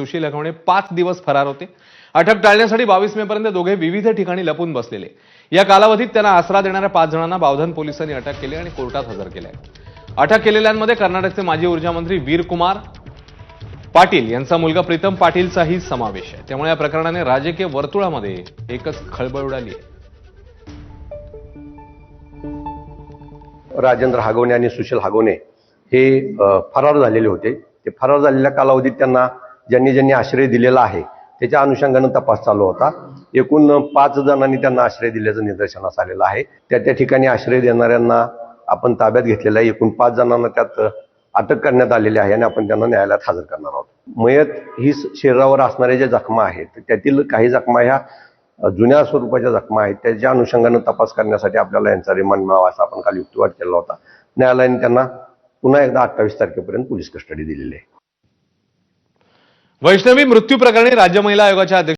सुशील हगवणे पाच दिवस फरार होते. अटक टाळण्यासाठी बावीस मे पर्यंत दोघे विविध ठिकाणी लपून बसलेले. या कालावधीत त्यांना आसरा देणाऱ्या पाच जणांना बावधन पोलिसांनी अटक केली आणि कोर्टात हजर केले. अटक केलेल्यांमध्ये कर्नाटकचे माजी ऊर्जामंत्री वीरकुमार पाटील यांचा मुलगा प्रीतम पाटीलचाही समावेश आहे. त्यामुळे या प्रकरणाने राजकीय वर्तुळामध्ये एकच खळबळ उडाली आहे. राजेंद्र हागवणे आणि सुशील हागवणे हे फरार झालेले होते. ते फरार झालेल्या कालावधीत त्यांना ज्यांनी ज्यांनी आश्रय दिलेला आहे त्याच्या अनुषंगानं तपास चालू होता. एकूण पाच जणांनी त्यांना आश्रय दिल्याचं निदर्शनास आलेलं आहे. त्या त्या ठिकाणी आश्रय देणाऱ्यांना आपण ताब्यात घेतलेला आहे. एकूण पाच जणांना त्यात अटक करण्यात आलेली आहे आणि आपण त्यांना न्यायालयात हजर करणार आहोत. मयत ही शरीरावर असणाऱ्या ज्या जखमा आहेत त्यातील काही जखमा ह्या जुन्या स्वरूपाच्या जखमा आहेत. त्याच्या अनुषंगानं तपास करण्यासाठी आपल्याला यांचा रिमांड मिळावा असा आपण काल युक्तिवाद केला होता. न्यायालयाने त्यांना पुन्हा एकदा अठ्ठावीस तारखेपर्यंत पोलीस कस्टडी दिलेली आहे. वैष्णवी मृत्यू प्रकरणी राज्य महिला आयोगाच्या अध्यक्ष